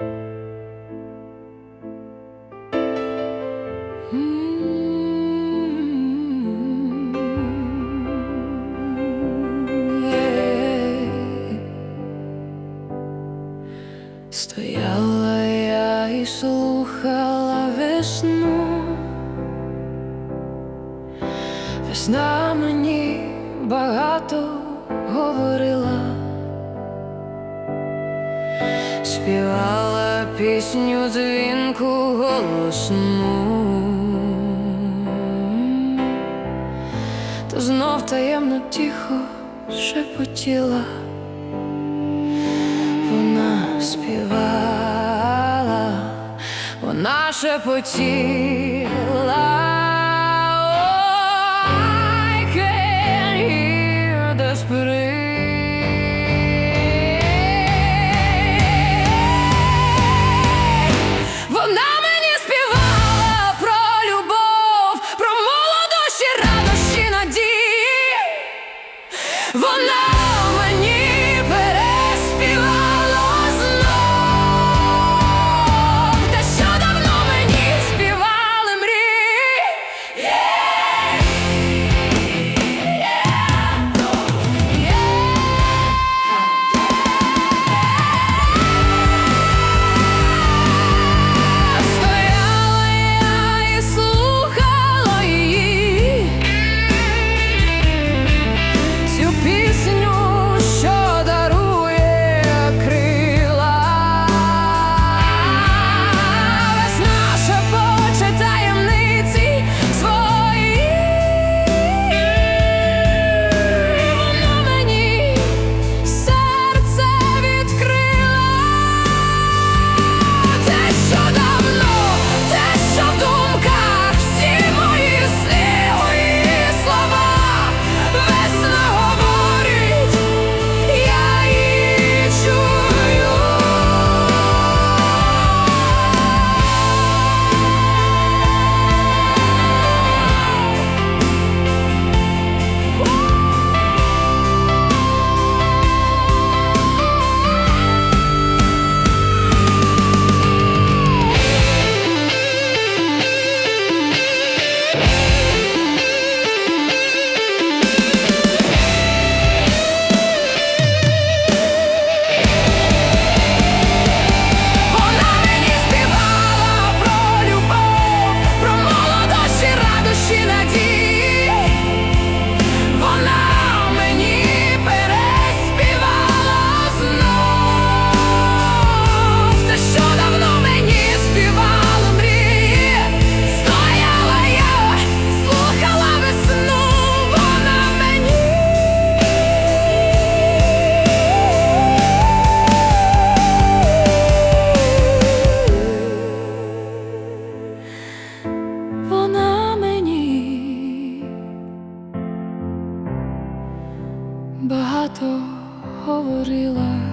Mm-hmm. Стояла я і слухала весну, весна мені багато говорила, співала пісню дзвінку голосну, то знов таємно тихо шепотіла, вона співала, вона шепотіла. Voilà багато говорила.